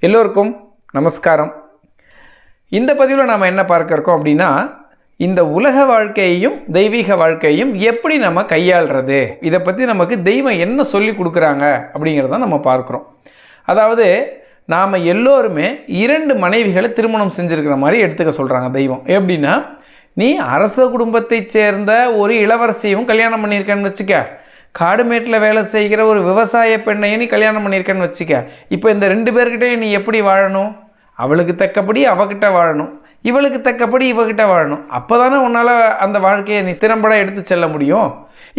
எல்லோருக்கும் நமஸ்காரம். இந்த பதிவில் நாம் என்ன பார்க்க இருக்கோம் அப்படின்னா இந்த உலக வாழ்க்கையையும் தெய்வீக வாழ்க்கையையும் எப்படி நம்ம கையாளுறது? இதை பற்றி நமக்கு தெய்வம் என்ன சொல்லி கொடுக்குறாங்க அப்படிங்கிறத நம்ம பார்க்குறோம். அதாவது நாம் எல்லோருமே இரண்டு மனைவிகளை திருமணம் செஞ்சுருக்கிற மாதிரி எடுத்துக்க சொல்கிறாங்க தெய்வம். எப்படின்னா நீ அரச குடும்பத்தைச் சேர்ந்த ஒரு இளவரசியும் கல்யாணம் பண்ணியிருக்கேன்னு வச்சுக்க. காடுமேட்டில் வேலை செய்கிற ஒரு விவசாய பெண்ணையும் நீ கல்யாணம் பண்ணியிருக்கேன்னு வச்சுக்க. இப்போ இந்த ரெண்டு பேர்கிட்டையும் நீ எப்படி வாழணும்? அவளுக்கு தக்கபடி அவகிட்ட வாழணும். இவளுக்கு தக்கப்படி இவகிட்ட வாழணும். அப்போ தானே உன்னால் அந்த வாழ்க்கையை நீ திறம்பட எடுத்து செல்ல முடியும்.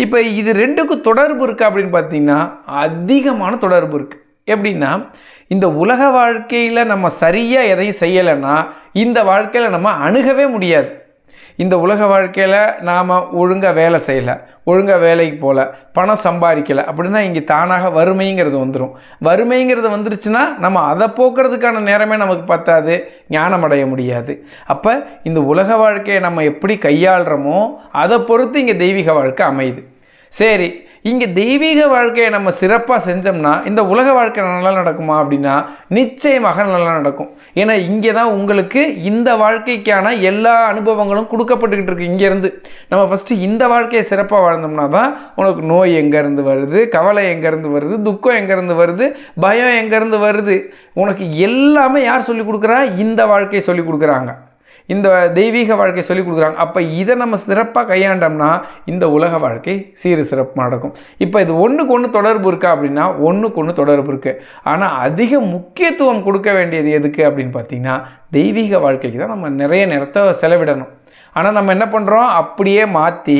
இப்போ இது ரெண்டுக்கும் தொடர்பு இருக்குது அப்படின்னு பார்த்தீங்கன்னா அதிகமான தொடர்பு இருக்குது எப்படின்னா இந்த உலக வாழ்க்கையில் நம்ம சரியாக எதையும் செய்யலைன்னா இந்த வாழ்க்கையில் நம்ம அணுகவே முடியாது. இந்த உலக வாழ்க்கையில் நாம் ஒழுங்காக வேலை செய்யலை ஒழுங்காக வேலைக்கு போகல பணம் சம்பாதிக்கலை அப்படின்னா இங்கே தானாக வறுமைங்கிறது வந்துடும் வறுமைங்கிறது வந்துருச்சுன்னா நம்ம அதை போக்குறதுக்கான நேரமே நமக்கு பத்தாது ஞானம் அடைய முடியாது. அப்போ இந்த உலக வாழ்க்கையை நம்ம எப்படி கையாளுறோமோ அதை பொறுத்து இங்கே தெய்வீக வாழ்க்கை அமையுது. சரி இங்கே தெய்வீக வாழ்க்கையை நம்ம சிறப்பாக செஞ்சோம்னா இந்த உலக வாழ்க்கை நல்லா நடக்குமா அப்படின்னா நிச்சயமாக நல்லா நடக்கும். ஏன்னா இங்கே தான் உங்களுக்கு இந்த வாழ்க்கைக்கான எல்லா அனுபவங்களும் கொடுக்கப்பட்டுக்கிட்டு இருக்கு இங்கேருந்து. நம்ம ஃபஸ்ட்டு இந்த வாழ்க்கையை சிறப்பாக வாழ்ந்தோம்னா தான் உனக்கு நோய் எங்கேருந்து வருது கவலை எங்கேருந்து வருது துக்கம் எங்கேருந்து வருது பயம் எங்கேருந்து வருது? உனக்கு எல்லாமே யார் சொல்லிக் கொடுக்குறா? இந்த வாழ்க்கையை சொல்லிக் கொடுக்குறாங்க. இந்த தெய்வீக வாழ்க்கை சொல்லிக் கொடுக்குறாங்க. அப்போ இதை நம்ம சிறப்பாக கையாண்டோம்னா இந்த உலக வாழ்க்கை சீரு சிறப்பு நடக்கும். இப்போ இது ஒன்றுக்கு ஒன்று தொடர்பு இருக்கா அப்படின்னா ஒன்றுக்கு ஒன்று தொடர்பு இருக்குது ஆனால் அதிக முக்கியத்துவம் கொடுக்க வேண்டியது எதுக்கு அப்படின்னு பார்த்தீங்கன்னா தெய்வீக வாழ்க்கைக்கு தான் நம்ம நிறைய நேரத்தை செலவிடணும். ஆனால் நம்ம என்ன பண்ணுறோம் அப்படியே மாற்றி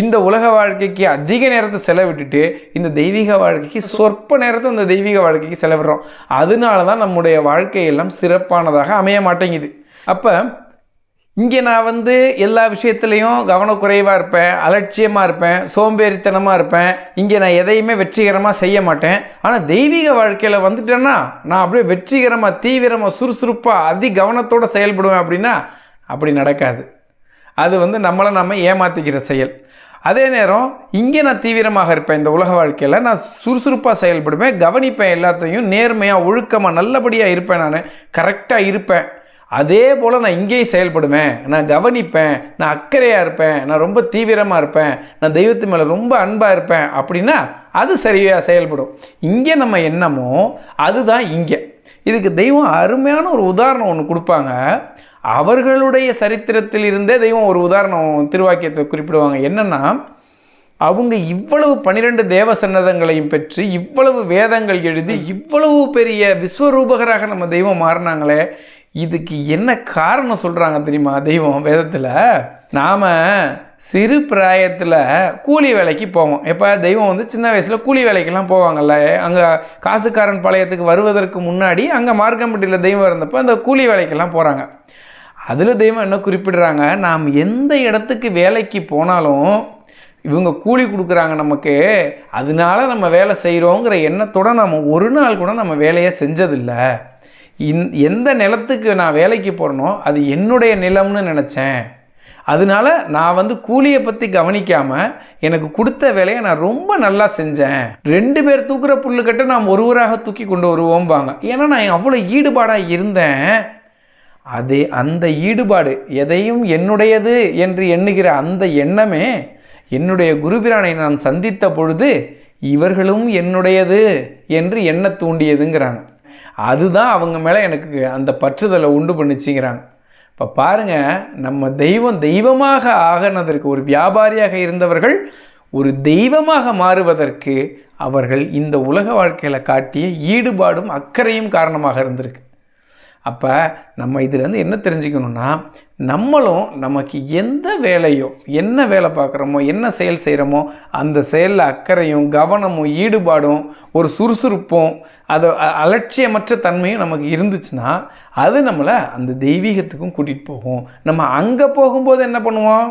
இந்த உலக வாழ்க்கைக்கு அதிக நேரத்தை செலவிட்டுட்டு இந்த தெய்வீக வாழ்க்கைக்கு சொற்ப நேரத்தை இந்த தெய்வீக வாழ்க்கைக்கு செலவிடுறோம். அதனால தான் நம்முடைய வாழ்க்கையெல்லாம் சிறப்பானதாக அமைய மாட்டேங்குது. அப்போ இங்கே நான் வந்து எல்லா விஷயத்துலையும் கவனக்குறைவாக இருப்பேன் அலட்சியமாக இருப்பேன் சோம்பேறித்தனமாக இருப்பேன். இங்கே நான் எதையுமே வெற்றிகரமாக செய்ய மாட்டேன். ஆனால் தெய்வீக வாழ்க்கையில் வந்துட்டேன்னா நான் அப்படியே வெற்றிகரமாக தீவிரமாக சுறுசுறுப்பாக அதி கவனத்தோடு செயல்படுவேன் அப்படின்னா அப்படி நடக்காது. அது வந்து நம்மளை நம்ம ஏமாற்றிக்கிற செயல். அதே நேரம் இங்கே நான் தீவிரமாக இருப்பேன் இந்த உலக வாழ்க்கையில். நான் சுறுசுறுப்பாக செயல்படுவேன் கவனிப்பேன் எல்லாத்தையும் நேர்மையாக ஒழுக்கமாக நல்லபடியாக இருப்பேன் நான் கரெக்டாக இருப்பேன். அதே போல் நான் இங்கேயும் செயல்படுவேன். நான் கவனிப்பேன். நான் அக்கறையாக இருப்பேன். நான் ரொம்ப தீவிரமாக இருப்பேன். நான் தெய்வத்து மேலே ரொம்ப அன்பாக இருப்பேன். அப்படின்னா அது சரியாக செயல்படும். இங்கே நம்ம என்னமோ அதுதான் இங்கே. இதுக்கு தெய்வம் அருமையான ஒரு உதாரணம் ஒன்று கொடுப்பாங்க. அவர்களுடைய சரித்திரத்தில் இருந்தே தெய்வம் ஒரு உதாரணம் திருவாக்கியத்தை குறிப்பிடுவாங்க. என்னென்னா அவங்க இவ்வளவு பனிரெண்டு தேவ சன்னதங்களையும் பெற்று இவ்வளவு வேதங்கள் எழுதி இவ்வளவு பெரிய விஸ்வரூபகராக நம்ம தெய்வம் மாறினாங்களே இதுக்கு என்ன காரணம் சொல்கிறாங்க தெரியுமா தெய்வம் வேதத்தில்? நாம் சிறு பிராயத்தில் கூலி வேலைக்கு போவோம். எப்போ? தெய்வம் வந்து சின்ன வயசில் கூலி வேலைக்கெல்லாம் போவாங்கல்ல. அங்கே காசுக்காரன் பாளையத்துக்கு வருவதற்கு முன்னாடி அங்கே மார்க்கம்பட்டியில் தெய்வம் இருந்தப்போ அந்த கூலி வேலைக்கெல்லாம் போகிறாங்க அதில் தெய்வம் என்ன குறிப்பிடுறாங்க? நாம் எந்த இடத்துக்கு வேலைக்கு போனாலும் இவங்க கூலி கொடுக்குறாங்க நமக்கு. அதனால நம்ம வேலை செய்கிறோங்கிற எண்ணத்தோட நம்ம ஒரு நாள் கூட நம்ம வேலையை செஞ்சதில்லை. இந் எந்த நிலத்துக்கு நான் வேலைக்கு போகிறனோ அது என்னுடைய நிலம்னு நினச்சேன். அதனால நான் வந்து கூலியை பற்றி கவனிக்காமல் எனக்கு கொடுத்த வேலையை நான் ரொம்ப நல்லா செஞ்சேன். ரெண்டு பேர் தூக்குற புல்லுக்கட்டை நாம் ஒருவராக தூக்கி கொண்டு வருவோம்பாங்க. ஏன்னா நான் அவ்வளோ ஈடுபாடாக இருந்தேன். அதே அந்த ஈடுபாடு எதையும் என்னுடையது என்று எண்ணுகிற அந்த எண்ணமே என்னுடைய குருபிரானை நான் சந்தித்த பொழுது இவர்களும் என்னுடையது என்று எண்ண தூண்டியதுங்கிறாங்க. அதுதான் அவங்க மேலே எனக்கு அந்த பற்றுதலை உண்டு பண்ணிச்சுங்கிறாங்க. இப்போ பாருங்கள் நம்ம தெய்வம் தெய்வமாக ஆகினதற்கு ஒரு வியாபாரியாக இருந்தவர்கள் ஒரு தெய்வமாக மாறுவதற்கு அவர்கள் இந்த உலக வாழ்க்கையில் காட்டிய ஈடுபாடும் அக்கறையும் காரணமாக இருந்திருக்கு. அப்போ நம்ம இதுலேருந்து என்ன தெரிஞ்சுக்கணுன்னா நம்மளும் நமக்கு எந்த வேலையோ என்ன வேலை பார்க்குறோமோ என்ன செயல் செய்கிறோமோ அந்த செயலில் அக்கறையும் கவனமும் ஈடுபாடும் ஒரு சுறுசுறுப்பும் அது அலட்சியமற்ற தன்மையும் நமக்கு இருந்துச்சுன்னா அது நம்மளை அந்த தெய்வீகத்துக்கும் கூட்டிகிட்டு போகும். நம்ம அங்கே போகும்போது என்ன பண்ணுவோம்?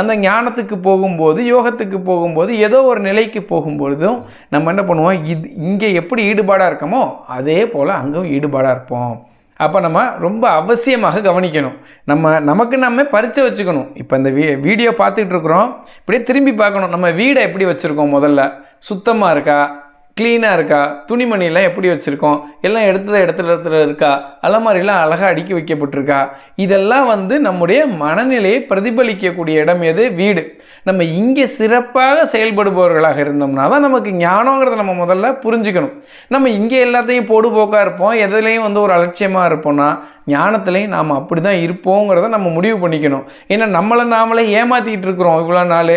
அந்த ஞானத்துக்கு போகும்போது யோகத்துக்கு போகும்போது ஏதோ ஒரு நிலைக்கு போகும்பொழுதும் நம்ம என்ன பண்ணுவோம்? இது இங்கே எப்படி ஈடுபாடாக இருக்கோமோ அதே போல் அங்கேயும் ஈடுபாடாக இருப்போம். அப்போ நம்ம ரொம்ப அவசியமாக கவனிக்கணும். நம்ம நமக்கு நம்ம பறித்து வச்சுக்கணும். இப்போ இந்த வீ வீடியோ பார்த்துட்டு இருக்கிறோம். இப்படியே திரும்பி பார்க்கணும். நம்ம வீடை எப்படி வச்சுருக்கோம் முதல்ல? சுத்தமாக இருக்கா? க்ளீனாக இருக்கா? துணிமணியெல்லாம் எப்படி வச்சுருக்கோம்? எல்லாம் எடுத்தத இடத்துல இடத்துல இருக்கா? அலமாரிலாம் அழகாக அடுக்கி வைக்கப்பட்டிருக்கா? இதெல்லாம் வந்து நம்முடைய மனநிலையை பிரதிபலிக்கக்கூடிய இடம் எது? வீடு. நம்ம இங்கே சிறப்பாக செயல்படுபவர்களாக இருந்தோம்னா தான் நமக்கு ஞானங்கிறத நம்ம முதல்ல புரிஞ்சுக்கணும். நம்ம இங்கே எல்லாத்தையும் போடுபோக்காக இருப்போம். எதுலேயும் வந்து ஒரு அலட்சியமாக இருப்போம்னா ஞானத்துலேயும் நாம் அப்படி தான் இருப்போங்கிறத நம்ம முடிவு பண்ணிக்கணும். ஏன்னா நம்மளை நாமளே ஏமாற்றிக்கிட்டு இருக்கிறோம் இவ்வளோ நாள்.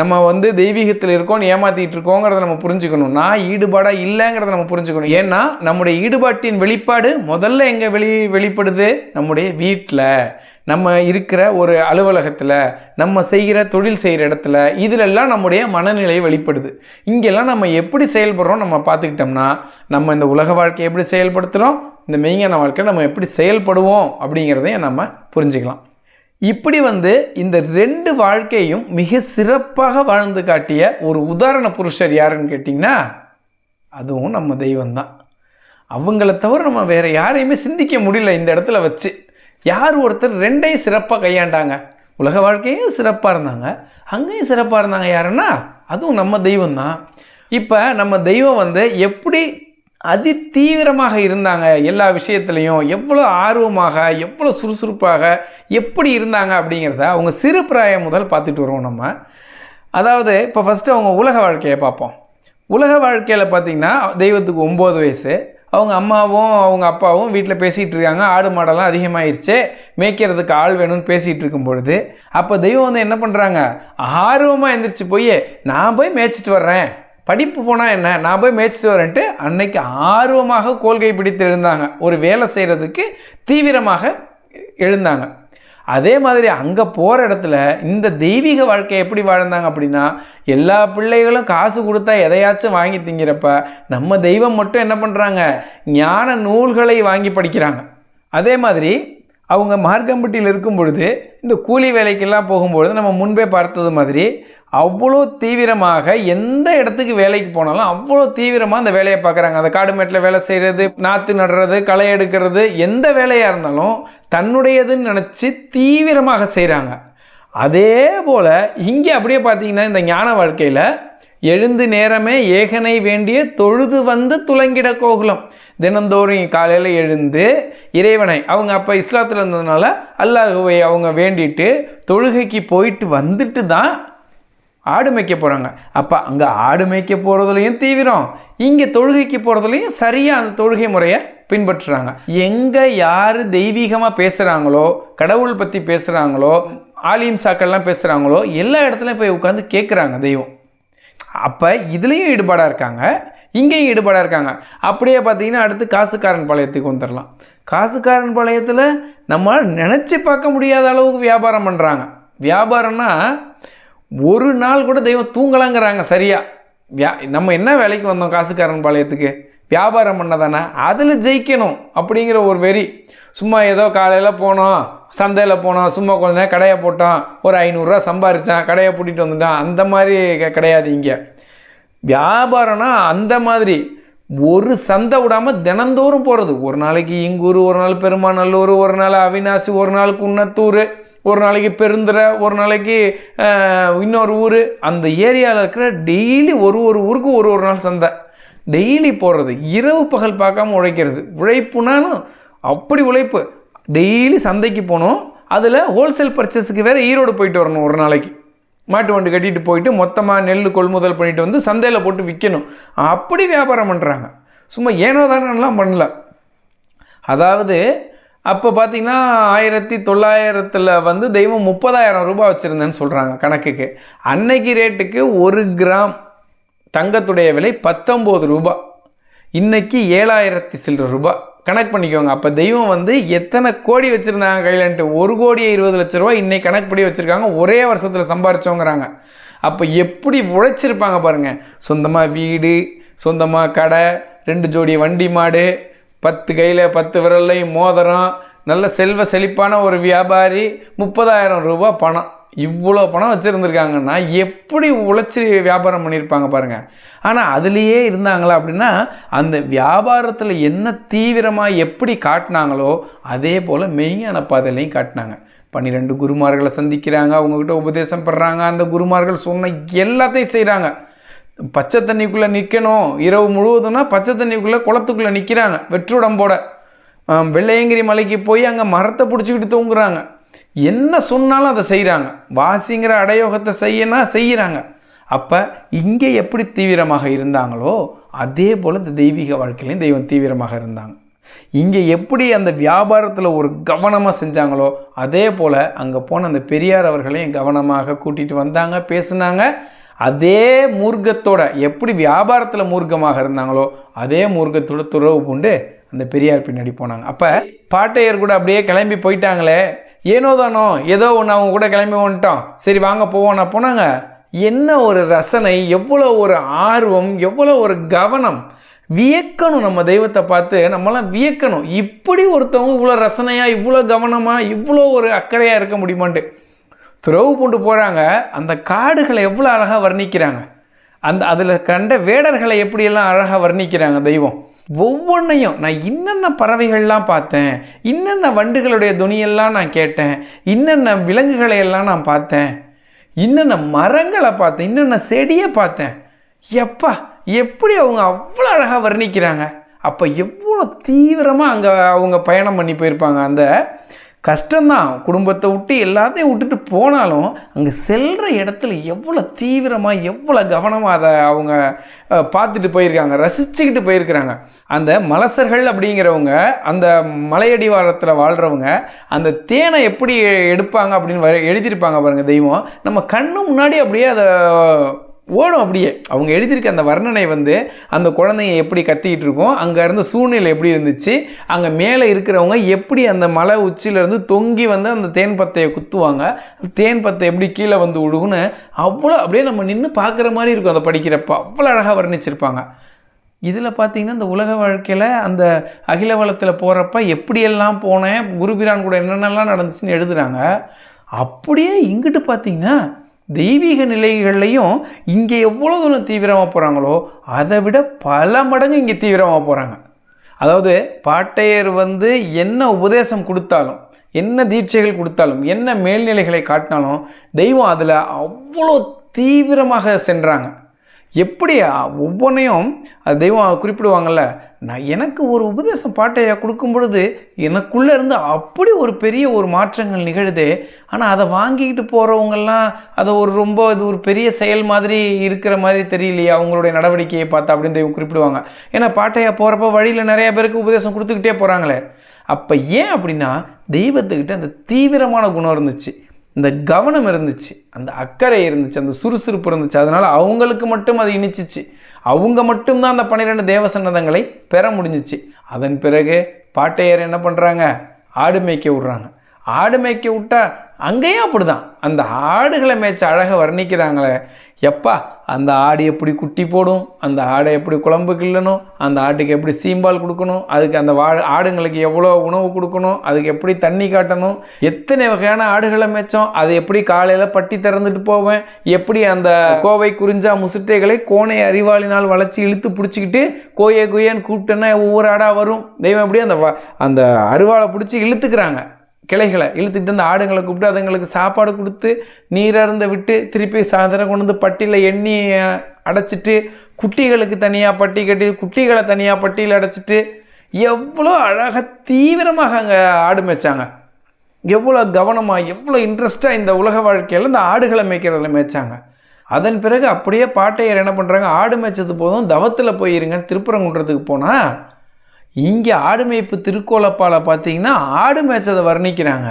நம்ம வந்து தெய்வீகத்தில் இருக்கோம்னு ஏமாற்றிட்டு இருக்கோங்கிறத நம்ம புரிஞ்சுக்கணும். நான் ஈடுபாடாக இல்லைங்கிறத நம்ம புரிஞ்சுக்கணும். ஏன்னா நம்முடைய ஈடுபாட்டின் வெளிப்பாடு முதல்ல எங்கே வெளி வெளிப்படுது? நம்முடைய வீட்டில் நம்ம இருக்கிற ஒரு அலுவலகத்தில். நம்ம செய்கிற தொழில் செய்கிற இடத்துல. இதிலெல்லாம் நம்முடைய மனநிலை வெளிப்படுது. இங்கெல்லாம் நம்ம எப்படி செயல்படுறோம் நம்ம பார்த்துக்கிட்டோம்னா நம்ம இந்த உலக வாழ்க்கையை எப்படி செயல்படுத்துகிறோம் இந்த மெய்ஞான வாழ்க்கை நம்ம எப்படி செயல்படுவோம் அப்படிங்கிறதையும் நம்ம புரிஞ்சுக்கலாம். இப்படி வந்து இந்த ரெண்டு வாழ்க்கையும் மிக சிறப்பாக வாழ்ந்து காட்டிய ஒரு உதாரண புருஷர் யாருன்னு கேட்டிங்கன்னா அதுவும் நம்ம தெய்வம்தான். அவங்கள தவிர நம்ம வேறு யாரையுமே சிந்திக்க முடியல இந்த இடத்துல வச்சு. யார் ஒருத்தர் ரெண்டையும் சிறப்பாக கையாண்டாங்க? உலக வாழ்க்கையும் சிறப்பாக இருந்தாங்க. அங்கேயும் சிறப்பாக இருந்தாங்க யாருன்னா அதுவும் நம்ம தெய்வம் தான் இப்போ நம்ம தெய்வம் வந்து எப்படி அதி தீவிரமாக இருந்தாங்க எல்லா விஷயத்துலையும். எவ்வளோ ஆர்வமாக எவ்வளோ சுறுசுறுப்பாக எப்படி இருந்தாங்க அப்படிங்கிறத அவங்க சிறு பிராயம் முதல் பார்த்துட்டு வருவோம் நம்ம. அதாவது இப்போ ஃபஸ்ட்டு அவங்க உலக வாழ்க்கையை பார்ப்போம். உலக வாழ்க்கையில் பார்த்திங்கன்னா தெய்வத்துக்கு ஒம்பது வயசு. அவங்க அம்மாவும் அவங்க அப்பாவும் வீட்டில் பேசிகிட்டு இருக்காங்க. ஆடு மாடெல்லாம் அதிகமாகிருச்சு மேய்க்கிறதுக்கு ஆள் வேணும்னு பேசிகிட்டு இருக்கும் பொழுது அப்போ தெய்வம் வந்து என்ன பண்ணுறாங்க? ஆர்வமாக எந்திரிச்சு போய் நான் போய் மேய்ச்சிட்டு வர்றேன். படிப்பு போனால் என்ன? நான் போய் மேய்ச்சிட்டு வரேன்ட்டு அன்னைக்கு ஆர்வமாக கோல்கை பிடித்து எழுந்தாங்க. ஒரு வேலை செய்கிறதுக்கு தீவிரமாக எழுந்தாங்க. அதே மாதிரி அங்கே போகிற இடத்துல இந்த தெய்வீக வாழ்க்கை எப்படி வாழ்ந்தாங்க அப்படின்னா எல்லா பிள்ளைகளும் காசு கொடுத்தா எதையாச்சும் வாங்கி திங்கிறப்ப நம்ம தெய்வம் மட்டும் என்ன பண்ணுறாங்க ஞான நூல்களை வாங்கி படிக்கிறாங்க. அதே மாதிரி அவங்க மார்க்கம்பட்டியில் இருக்கும் பொழுது இந்த கூலி வேலைக்கெல்லாம் போகும்பொழுது நம்ம முன்பே பார்த்தது மாதிரி அவ்வளோ தீவிரமாக எந்த இடத்துக்கு வேலைக்கு போனாலும் அவ்வளோ தீவிரமாக அந்த வேலையை பார்க்குறாங்க. அந்த காடுமேட்டில் வேலை செய்கிறது நாற்று நடுறது களை எடுக்கிறது எந்த வேலையாக இருந்தாலும் தன்னுடையதுன்னு நினச்சி தீவிரமாக செய்கிறாங்க அதே போல் இங்கே அப்படியே பார்த்தீங்கன்னா இந்த ஞான வாழ்க்கையில் எழுந்து நேரமே ஏகனை வேண்டிய தொழுது வந்து துலங்கிட கோகுலம். தினந்தோறும் காலையில் எழுந்து இறைவனை அவங்க அப்போ இஸ்லாத்தில் இருந்ததுனால அல்லாஹுவை அவங்க வேண்டிட்டு தொழுகைக்கு போயிட்டு வந்துட்டு தான் ஆடு மேய்க்க போகிறாங்க அப்போ அங்கே ஆடு மேய்க்க போகிறதுலையும் தீவிரம். இங்கே தொழுகைக்கு போகிறதுலையும் சரியாக அந்த தொழுகை முறையை பின்பற்றுறாங்க. எங்கே யார் தெய்வீகமாக பேசுகிறாங்களோ கடவுள் பற்றி பேசுகிறாங்களோ ஆலியம் சாக்கள்லாம் பேசுகிறாங்களோ எல்லா இடத்துலையும் போய் உட்காந்து கேட்குறாங்க தெய்வம். அப்போ இதுலேயும் ஈடுபாடாக இருக்காங்க. இங்கேயும் ஈடுபாடாக இருக்காங்க. அப்படியே பார்த்தீங்கன்னா அடுத்து காசுக்காரன் பாளையத்துக்கு வந்துடலாம். காசுக்காரன் பாளையத்தில் நம்ம நினச்சி பார்க்க முடியாத அளவுக்கு வியாபாரம் பண்ணுறாங்க வியாபாரம்னா ஒரு நாள் கூட தெய்வம் தூங்கலாங்கிறாங்க சரியா? வியா நம்ம என்ன வேலைக்கு வந்தோம் காசுக்காரன் பாளையத்துக்கு? வியாபாரம் பண்ண தானே அதில் ஜெயிக்கணும் அப்படிங்கிற ஒரு வெறி. சும்மா ஏதோ காலையில் போனோம் சந்தையில் போனோம் சும்மா கொஞ்ச நேரம் கடையை போட்டோம் ஒரு ஐநூறுரூவா சம்பாரித்தான் கடையை பூட்டிகிட்டு வந்துட்டான். அந்த மாதிரி கிடையாது இங்கே. வியாபாரம்னா அந்த மாதிரி. ஒரு சந்தை விடாமல் தினந்தோறும் போகிறது ஒரு நாளைக்கு இங்கூர் ஒரு நாள் பெருமாநல்லூர் ஒரு நாள் அவினாசி ஒரு நாள் குன்னத்தூர். ஒரு நாளைக்கு பெருந்துறை ஒரு நாளைக்கு இன்னொரு ஊர். அந்த ஏரியாவில் இருக்கிற டெய்லி ஒரு ஒரு ஊருக்கு ஒரு ஒரு நாள் சந்தை. டெய்லி போடுறது இரவு பகல் பார்க்காம உழைக்கிறது. உழைப்புனாலும் அப்படி உழைப்பு. டெய்லி சந்தைக்கு போகணும் அதில் ஹோல்சேல் பர்ச்சேஸுக்கு வேறு ஈரோடு போயிட்டு வரணும் ஒரு நாளைக்கு. மாட்டு வண்டி கட்டிட்டு போயிட்டு மொத்தமாக நெல் கொள்முதல் பண்ணிட்டு வந்து சந்தையில் போட்டு விற்கணும் அப்படி வியாபாரம் பண்ணுறாங்க சும்மா ஏனோ தானெல்லாம் பண்ணல. அதாவது அப்போ பார்த்தீங்கன்னா ஆயிரத்தி தொள்ளாயிரத்தில் வந்து தெய்வம் முப்பதாயிரம் ரூபாய் வச்சுருந்தேன்னு சொல்கிறாங்க கணக்குக்கு. அன்னைக்கு ரேட்டுக்கு ஒரு கிராம் தங்கத்துடைய விலை பத்தொம்போது ரூபாய். இன்றைக்கி ஏழாயிரத்தி சில்லற ரூபாய். கணக்கு பண்ணிக்கோங்க. அப்போ தெய்வம் வந்து எத்தனை கோடி வச்சுருந்தாங்க கையிலன்ட்டு ஒரு கோடியே இருபது லட்ச இன்றைக்கி கணக்குப்படி வச்சுருக்காங்க. ஒரே வருஷத்தில் சம்பாரிச்சோங்கிறாங்க. அப்போ எப்படி உழைச்சிருப்பாங்க பாருங்கள் சொந்தமாக வீடு சொந்தமாக கடை ரெண்டு ஜோடி வண்டி மாடு பத்து கையில் பத்து விரல்லையும் மோதிரம் நல்ல செல்வ செழிப்பான ஒரு வியாபாரி முப்பதாயிரம் ரூபா பணம். இவ்வளோ பணம் வச்சுருந்துருக்காங்கன்னா எப்படி உழைச்சி வியாபாரம் பண்ணியிருப்பாங்க பாருங்கள் ஆனால் அதுலேயே இருந்தாங்களா அப்படின்னா அந்த வியாபாரத்தில் என்ன தீவிரமாக எப்படி காட்டினாங்களோ அதே போல் மெய்ஞான பாதையிலையும் காட்டினாங்க. பன்னிரெண்டு குருமார்களை சந்திக்கிறாங்க அவங்கக்கிட்ட உபதேசம் பெறாங்க அந்த குருமார்கள் சொன்ன எல்லாத்தையும் செய்கிறாங்க பச்சை தண்ணிக்குள்ளே நிற்கணும் இரவு முழுவதும்னா பச்சை தண்ணிக்குள்ளே குளத்துக்குள்ளே நிற்கிறாங்க வெற்றுடம்போட வெள்ளையங்கிரி மலைக்கு போய் அங்கே மரத்தை பிடிச்சிக்கிட்டு தூங்குறாங்க. என்ன சொன்னாலும் அதை செய்கிறாங்க வாசிங்கிற அடையோகத்தை செய்யனா செய்கிறாங்க அப்போ இங்கே எப்படி தீவிரமாக இருந்தாங்களோ அதே போல் இந்த தெய்வீக வாழ்க்கையிலையும் தெய்வம் தீவிரமாக இருந்தாங்க. இங்கே எப்படி அந்த வியாபாரத்தில் ஒரு கவனமாக செஞ்சாங்களோ அதே போல் அங்கே போன அந்த பெரியார் அவர்களையும் கவனமாக கூட்டிகிட்டு வந்தாங்க பேசுனாங்க. அதே மூர்க்கத்தோட எப்படி வியாபாரத்தில் மூர்க்கமாக இருந்தாங்களோ அதே மூர்க்கத்தோட துறவு பூண்டு அந்த பெரியார் பின்னாடி போனாங்க. அப்போ பாட்டையர் கூட அப்படியே கிளம்பி போயிட்டாங்களே ஏனோ தானோ ஏதோ ஒன்று அவங்க கூட கிளம்பி வந்துட்டோம். சரி வாங்க போவோம்னா போனாங்க. என்ன ஒரு ரசனை எவ்வளோ ஒரு ஆர்வம் எவ்வளோ ஒரு கவனம். வியக்கணும் நம்ம தெய்வத்தை பார்த்து நம்மளாம் வியக்கணும். இப்படி ஒருத்தவங்க இவ்வளோ ரசனையாக இவ்வளோ கவனமாக இவ்வளோ ஒரு அக்கறையாக இருக்க முடியுமான்ட்டு. துறவு பூண்டு போகிறாங்க அந்த காடுகளை எவ்வளோ அழகாக வர்ணிக்கிறாங்க. அந்த அதில் கண்ட வேடர்களை எப்படியெல்லாம் அழகாக வர்ணிக்கிறாங்க தெய்வம். ஒவ்வொன்றையும் நான் இன்னென்ன பறவைகள்லாம் பார்த்தேன் இன்னென்ன வண்டுகளுடைய துணியெல்லாம் நான் கேட்டேன் இன்னென்ன விலங்குகளை எல்லாம் நான் பார்த்தேன் இன்னென்ன மரங்களை பார்த்தேன் இன்னென்ன செடியை பார்த்தேன். எப்பா எப்படி அவங்க அவ்வளோ அழகாக வர்ணிக்கிறாங்க. அப்போ எவ்வளோ தீவிரமாக அங்கே அவங்க பயணம் பண்ணி போயிருப்பாங்க. அந்த கஷ்டம்தான். குடும்பத்தை விட்டு எல்லாத்தையும் விட்டுட்டு போனாலும் அங்கே செல்கிற இடத்துல எவ்வளோ தீவிரமாக எவ்வளோ கவனமாக அதை அவங்க பார்த்துட்டு போயிருக்காங்க ரசிச்சுக்கிட்டு போயிருக்கிறாங்க. அந்த மலசர்கள் அப்படிங்கிறவங்க அந்த மலையடிவாரத்தில் வாழ்கிறவங்க அந்த தேனை எப்படி எடுப்பாங்க அப்படின்னு வ- எழுதியிருப்பாங்க பாருங்கள் தெய்வம். நம்ம கண்ணு முன்னாடி அப்படியே அதை ஓடும் அப்படியே. அவங்க எழுதியிருக்க அந்த வர்ணனை வந்து அந்த குழந்தைங்க எப்படி கத்திக்கிட்டு இருக்கோம் அங்கே இருந்த சூழ்நிலை எப்படி இருந்துச்சு அங்கே மேலே இருக்கிறவங்க எப்படி அந்த மலை உச்சியிலேருந்து தொங்கி வந்து அந்த தேன் பத்தையை குத்துவாங்க தேன் பத்தை எப்படி கீழே வந்து விழுகுன்னு அவ்வளோ அப்படியே நம்ம நின்று பார்க்குற மாதிரி இருக்கும் அதை படிக்கிறப்ப. அவ்வளோ அழகாக வர்ணிச்சிருப்பாங்க. இதில் பார்த்தீங்கன்னா இந்த உலக வாழ்க்கையில் அந்த அகில வளத்தில் போகிறப்ப எப்படியெல்லாம் போனேன் குருபிரான் கூட என்னென்னலாம் நடந்துச்சுன்னு எழுதுகிறாங்க அப்படியே இங்கிட்டு பார்த்தீங்கன்னா தெய்வீக நிலைகள்லையும் இங்கே எவ்வளோ தூரம் தீவிரமாக போகிறாங்களோ அதை விட பல மடங்கு இங்கே தீவிரமாக போகிறாங்க அதாவது பாட்டையர் வந்து என்ன உபதேசம் கொடுத்தாலும் என்ன தீட்சைகள் கொடுத்தாலும் என்ன மேல்நிலைகளை காட்டினாலும் தெய்வம் அதில் அவ்வளோ தீவிரமாக சென்றாங்க. எப்படி ஒவ்வொன்றையும் அது தெய்வம் குறிப்பிடுவாங்கள்ல நான் எனக்கு ஒரு உபதேசம் பாட்டையா கொடுக்கும் பொழுது எனக்குள்ளே இருந்து அப்படி ஒரு பெரிய ஒரு மாற்றங்கள் நிகழுது. ஆனால் அதை வாங்கிக்கிட்டு போகிறவங்கெல்லாம் அதை ஒரு ரொம்ப இது ஒரு பெரிய செயல் மாதிரி இருக்கிற மாதிரி தெரியலையா அவங்களுடைய நடவடிக்கையை பார்த்தா அப்படின்னு தெய்வம் குறிப்பிடுவாங்க. ஏன்னா பாட்டையா போகிறப்ப வழியில் நிறைய பேருக்கு உபதேசம் கொடுத்துக்கிட்டே போகிறாங்களே அப்போ ஏன் அப்படின்னா தெய்வத்துக்கிட்ட அந்த தீவிரமான குணம் இருந்துச்சு. இந்த கவனம் இருந்துச்சு. அந்த அக்கறை இருந்துச்சு. அந்த சுறுசுறுப்பு இருந்துச்சு. அதனால் அவங்களுக்கு மட்டும் அது இனிச்சிச்சு. அவங்க மட்டும்தான் அந்த பன்னிரெண்டு தேவ சன்னதங்களை பெற முடிஞ்சிச்சு. அதன் பிறகு பாட்டையர் என்ன பண்ணுறாங்க ஆடு மேய்க்க விட்றாங்க. ஆடு மேய்க்க விட்டா அங்கேயும் அப்படிதான். அந்த ஆடுகளை மேய்ச்ச அழகை வர்ணிக்கிறாங்களே. எப்பா அந்த ஆடு எப்படி குட்டி போடும் அந்த ஆடை எப்படி குழம்பு கிள்ளணும் அந்த ஆட்டுக்கு எப்படி சீம்பால் கொடுக்கணும் அதுக்கு அந்த வா ஆடுங்களுக்கு எவ்வளோ உணவு கொடுக்கணும் அதுக்கு எப்படி தண்ணி காட்டணும் எத்தனை வகையான ஆடுகளை மேய்ச்சோம் அது எப்படி காலையில் பட்டி திறந்துட்டு போவேன் எப்படி அந்த கோவை குறிஞ்சா முசுட்டைகளை கோணை அறிவாளினால் வளைச்சி இழுத்து பிடிச்சிக்கிட்டு கோயை கோயேன்னு கூப்பிட்டேன்னா ஒவ்வொரு ஆடாக வரும். தெய்வம் எப்படி அந்த வ- அந்த அருவாளை பிடிச்சி இழுத்துக்கிறாங்க. கிளைகளை இழுத்துக்கிட்டு வந்து ஆடுங்களை கூப்பிட்டு அதுங்களுக்கு சாப்பாடு கொடுத்து நீரருந்த விட்டு திருப்பி சாயந்தரம் கொண்டு வந்து பட்டியில் எண்ணி அடைச்சிட்டு குட்டிகளுக்கு தனியாக பட்டி கட்டி குட்டிகளை தனியாக பட்டியில் அடைச்சிட்டு எவ்வளோ அழகாக தீவிரமாக அங்கே ஆடு மேய்ச்சாங்க. எவ்வளோ கவனமாக எவ்வளோ இன்ட்ரெஸ்ட்டாக இந்த உலக வாழ்க்கையில் இந்த ஆடுகளை மேய்க்கிறதுல மேய்ச்சாங்க. அதன் பிறகு அப்படியே பாட்டையர் என்ன பண்ணுறாங்க ஆடு மேய்ச்சது போதும் தவத்தில் போயிருங்கன்னு திருப்பரங்குன்றத்துக்கு போனால் இங்கே ஆடு மேய்ப்பு திருக்கோலப்பால் பார்த்தீங்கன்னா ஆடு மேய்ச்சதை வர்ணிக்கிறாங்க.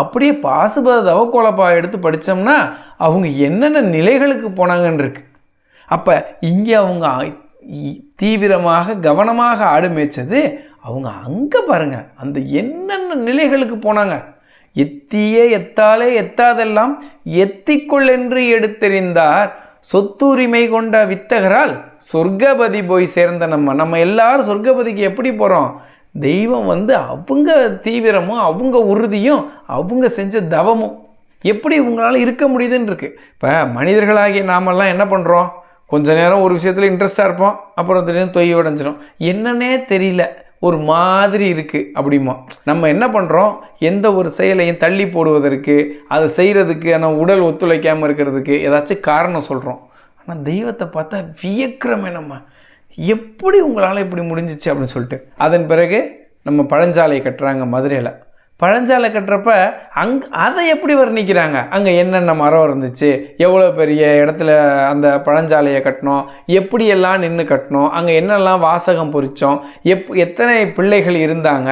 அப்படியே பாசுபத தவக்கோலப்பா எடுத்து படித்தோம்னா அவங்க என்னென்ன நிலைகளுக்கு போனாங்கன்னு இருக்கு. அப்போ இங்கே அவங்க தீவிரமாக கவனமாக ஆடு மேய்ச்சது அவங்க அங்கே பாருங்கள் அந்த என்னென்ன நிலைகளுக்கு போனாங்க. எத்தியே எத்தாலே எத்தாதெல்லாம் எத்திக்கொள் என்று எடுத்தெறிந்தார். சொத்துரிமை கொண்ட வித்தகரால் சொர்க்கபதி போய் சேர்ந்த நம்ம நம்ம எல்லாரும் சொர்க்கபதிக்கு எப்படி போகிறோம் தெய்வம் வந்து அவங்க தீவிரமும் அவங்க உறுதியும் அவங்க செஞ்ச தவமும். எப்படி உங்களால் இருக்க முடியுதுன்னு இருக்குது இப்போ மனிதர்களாகிய நாமெல்லாம் என்ன பண்ணுறோம் கொஞ்ச நேரம் ஒரு விஷயத்தில் இன்ட்ரெஸ்டாக இருப்போம். அப்புறம் திடீர்னு தொய் அடைஞ்சிரும். என்னன்னே தெரியல. ஒரு மாதிரி இருக்குது அப்படிமா. நம்ம என்ன பண்ணுறோம் எந்த ஒரு செயலையும் தள்ளி போடுவதற்கு அதை செய்கிறதுக்கு ஆனால் உடல் ஒத்துழைக்காமல் இருக்கிறதுக்கு ஏதாச்சும் காரணம் சொல்கிறோம் ஆனால் தெய்வத்தை பார்த்தா வியக்கிறமே நம்ம. எப்படி உங்களால் இப்படி முடிஞ்சிச்சு அப்படின்னு சொல்லிட்டு. அதன் பிறகு நம்ம பழஞ்சாலை கட்டுறாங்க மதுரையில். பழஞ்சாலை கட்டுறப்ப அங் அதை எப்படி வர்ணிக்கிறாங்க? அங்கே என்னென்ன மரம் இருந்துச்சு? எவ்வளோ பெரிய இடத்துல அந்த பழஞ்சாலையை கட்டினோம்? எப்படியெல்லாம் நின்று கட்டினோம்? அங்கே என்னெல்லாம் வாசகம் பொறிச்சோம்? எப் எத்தனை பிள்ளைகள் இருந்தாங்க?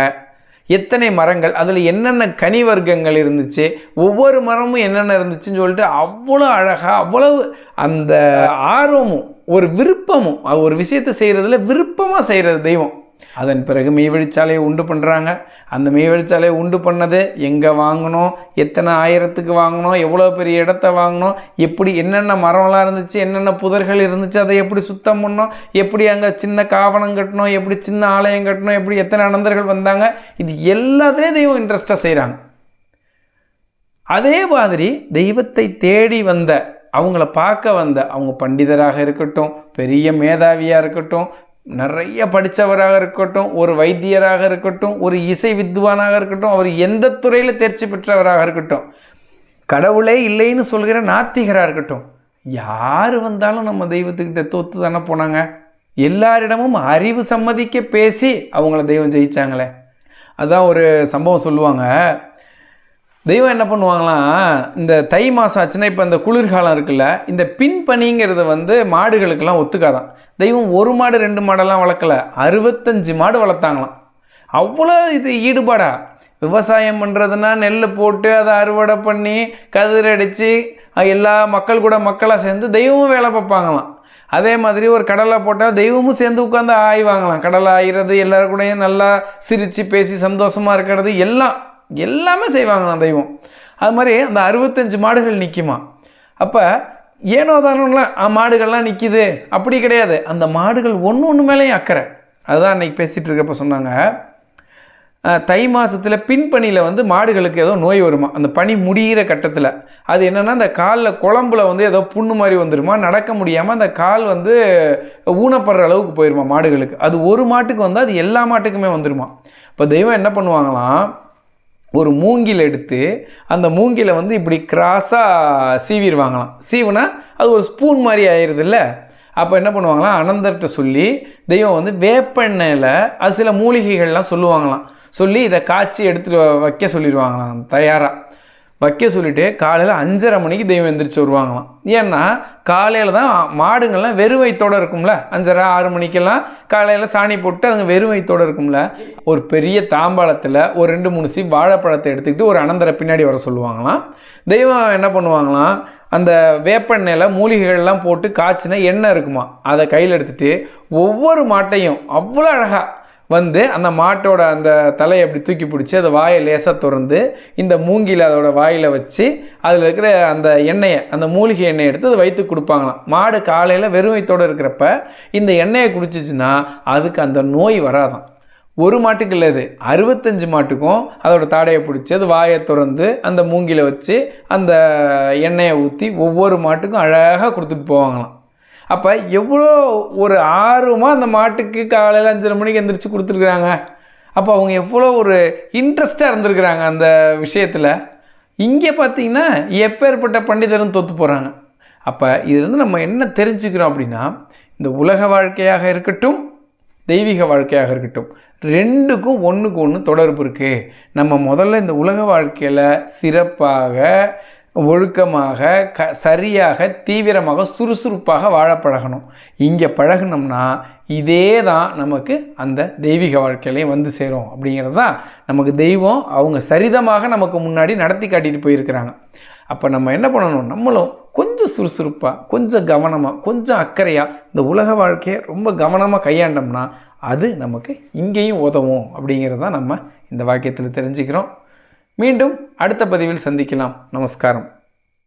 எத்தனை மரங்கள்? அதில் என்னென்ன கனி வர்க்கங்கள் இருந்துச்சு? ஒவ்வொரு மரமும் என்னென்ன இருந்துச்சுன்னு சொல்லிட்டு அவ்வளோ அழகாக அவ்வளவு அந்த ஆர்வமும் ஒரு விருப்பமும் ஒரு விஷயத்தை செய்கிறதுல விருப்பமாக செய்கிறது தெய்வம். அதன் பிறகு மெய்வழிச்சாலையை உண்டு பண்ணுறாங்க அந்த மெய்வழிச்சாலையை உண்டு பண்ணது எங்கே வாங்கணும்? எத்தனை ஆயிரத்துக்கு வாங்கணும்? எவ்வளோ பெரிய இடத்த வாங்கணும்? எப்படி என்னென்ன மரம்லாம் இருந்துச்சு? என்னென்ன புதர்கள் இருந்துச்சு? அதை எப்படி சுத்தம் பண்ணோம்? எப்படி அங்கே சின்ன காவணம் கட்டணும் எப்படி சின்ன ஆலயம் கட்டணும் எப்படி எத்தனை அனந்தர்கள் வந்தாங்க? இது எல்லாத்துலேயும் தெய்வம் இன்ட்ரெஸ்ட்டாக செய்கிறாங்க அதே மாதிரி தெய்வத்தை தேடி வந்த அவங்கள பார்க்க வந்த அவங்க பண்டிதராக இருக்கட்டும் பெரிய மேதாவியாக இருக்கட்டும் நிறைய படித்தவராக இருக்கட்டும் ஒரு வைத்தியராக இருக்கட்டும் ஒரு இசை வித்வானாக இருக்கட்டும் அவர் எந்த துறையில் தேர்ச்சி பெற்றவராக இருக்கட்டும் கடவுளே இல்லைன்னு சொல்கிற நாத்திகராக இருக்கட்டும் யார் வந்தாலும் நம்ம தெய்வத்துக்கிட்ட தோத்து தானே போனாங்க? எல்லாரிடமும் அறிவு சம்மதிக்க பேசி அவங்கள தெய்வம் ஜெயிச்சாங்களே. அதான் ஒரு சம்பவம் சொல்லுவாங்க. தெய்வம் என்ன பண்ணுவாங்களாம் இந்த தை மாதம் ஆச்சுன்னா இப்போ இந்த குளிர்காலம் இருக்குல்ல இந்த பின்பனிங்கிறது வந்து மாடுகளுக்கெல்லாம் ஒத்துக்காதான். தெய்வம் ஒரு மாடு ரெண்டு மாடெல்லாம் வளர்க்கல அறுபத்தஞ்சு மாடு வளர்த்தாங்களாம். அவ்வளோ இது ஈடுபாடா. விவசாயம் பண்ணுறதுனா நெல் போட்டு அதை அறுவடை பண்ணி கதிரடித்து எல்லா மக்கள் கூட மக்களாக சேர்ந்து தெய்வமும் வேலை பார்ப்பாங்களாம். அதே மாதிரி ஒரு கடலை போட்டால் தெய்வமும் சேர்ந்து உட்காந்து ஆய்வாங்களாம். கடலை ஆயிறது எல்லாரும் கூடயும் நல்லா சிரித்து பேசி சந்தோஷமாக இருக்கிறது எல்லாம். எல்லாமே செய்வாங்களாம் தெய்வம். அது மாதிரி அந்த அறுபத்தஞ்சு மாடுகள் நிற்குமா அப்போ ஏனோ தானோலாம் மாடுகள்லாம் நிற்கிது அப்படி கிடையாது. அந்த மாடுகள் ஒன்று ஒன்று மேலேயும் அக்கறை. அதுதான் அன்றைக்கி பேசிகிட்டு இருக்கப்போ சொன்னாங்க. தை மாதத்தில் பின்பனியில் வந்து மாடுகளுக்கு ஏதோ நோய் வருமா? அந்த பனி முடிகிற கட்டத்தில். அது என்னென்னா அந்த காலில் குழம்புல வந்து ஏதோ புண்ணு மாதிரி வந்துடுமா நடக்க முடியாமல் அந்த கால் வந்து ஊனப்படுற அளவுக்கு போயிடுமா மாடுகளுக்கு? அது ஒரு மாட்டுக்கு வந்தால் அது எல்லா மாட்டுக்குமே வந்துடுமா இப்போ தெய்வம் என்ன பண்ணுவாங்களாம்? ஒரு மூங்கில் எடுத்து அந்த மூங்கில வந்து இப்படி கிராஸாக சீவிடுவாங்களாம். சீவுனா அது ஒரு ஸ்பூன் மாதிரி ஆயிடுதுல்ல அப்போ என்ன பண்ணுவாங்களாம்? அனந்தர்கிட்ட சொல்லி தெய்வம் வந்து வேப்பெண்ணெயில் அது சில மூலிகைகள்லாம் சொல்லுவாங்களாம். சொல்லி இதை காய்ச்சி எடுத்துகிட்டு வைக்க சொல்லிடுவாங்களாம் தயாராக வைக்க சொல்லிவிட்டு காலையில் அஞ்சரை மணிக்கு தெய்வம் எந்திரிச்சு வருவாங்களாம். ஏன்னா காலையில் தான் மாடுங்கள்லாம் வெறும் வயிற்றோடு இருக்கும்ல. அஞ்சரை ஆறு மணிக்கெல்லாம் காலையில் சாணி போட்டு அதுங்க வெறும் வயிற்றோடு இருக்கும்ல. ஒரு பெரிய தாம்பாளத்தில் ஒரு ரெண்டு மூணு சி வாழைப்பழத்தை எடுத்துக்கிட்டு ஒரு அனந்தரை பின்னாடி வர சொல்லுவாங்களாம். தெய்வம் என்ன பண்ணுவாங்களாம்? அந்த வேப்பெண்ணெயில் மூலிகைகள்லாம் போட்டு காய்ச்சினா எண்ணெய் இருக்குமா? அதை கையில் எடுத்துகிட்டு ஒவ்வொரு மாட்டையும் அவ்வளோ அழகாக வந்து அந்த மாட்டோட அந்த தலையை அப்படி தூக்கி பிடிச்சி அதை வாயை லேசாக திறந்து இந்த மூங்கில் அதோட வாயில் வச்சு அதில் இருக்கிற அந்த எண்ணெயை அந்த மூலிகை எண்ணெயை எடுத்து அதை வைத்து கொடுப்பாங்களாம். மாடு காலையில் வெறும் வயிற்றோடு இருக்கிறப்ப இந்த எண்ணெயை குடிச்சிச்சுன்னா அதுக்கு அந்த நோய் வராதான் ஒரு மாட்டுக்கு இல்லை அது அறுபத்தஞ்சு மாட்டுக்கும் அதோட தாடையை பிடிச்சி அது வாயை திறந்து அந்த மூங்கில வச்சு அந்த எண்ணெயை ஊற்றி ஒவ்வொரு மாட்டுக்கும் அழகாக கொடுத்துட்டு போவாங்களாம். அப்போ எவ்வளோ ஒரு ஆர்வமாக அந்த மாட்டுக்கு காலையில் அஞ்சரை மணிக்கு எந்திரிச்சு கொடுத்துருக்குறாங்க. அப்போ அவங்க எவ்வளோ ஒரு இன்ட்ரெஸ்டாக இருந்திருக்கிறாங்க அந்த விஷயத்தில். இங்கே பார்த்தீங்கன்னா எப்பேற்பட்ட பண்டிதரும் தோற்று போகிறாங்க அப்போ இதுலேருந்து நம்ம என்ன தெரிஞ்சுக்கிறோம் அப்படின்னா இந்த உலக வாழ்க்கையாக இருக்கட்டும் தெய்வீக வாழ்க்கையாக இருக்கட்டும் ரெண்டுக்கும் ஒன்றுக்கு ஒன்று தொடர்பு இருக்குது நம்ம முதல்ல இந்த உலக வாழ்க்கையில் சிறப்பாக ஒழுக்கமாக க சரியாக தீவிரமாக சுறுசுறுப்பாக வாழ பழகணும் இங்கே பழகினோம்னா இதே தான் நமக்கு அந்த தெய்வீக வாழ்க்கையிலையும் வந்து சேரும். அப்படிங்கிறது தான் நமக்கு தெய்வம் அவங்க சரிதமாக நமக்கு முன்னாடி நடத்தி காட்டிட்டு போயிருக்கிறாங்க. அப்போ நம்ம என்ன பண்ணணும்? நம்மளும் கொஞ்சம் சுறுசுறுப்பாக கொஞ்சம் கவனமாக கொஞ்சம் அக்கறையாக இந்த உலக வாழ்க்கையை ரொம்ப கவனமாக கையாண்டோம்னா அது நமக்கு இங்கேயும் உதவும். அப்படிங்கிறது தான் நம்ம இந்த வாக்கியத்தில் தெரிஞ்சுக்கிறோம். மீண்டும் அடுத்த பதிவில் சந்திக்கலாம். நமஸ்காரம்.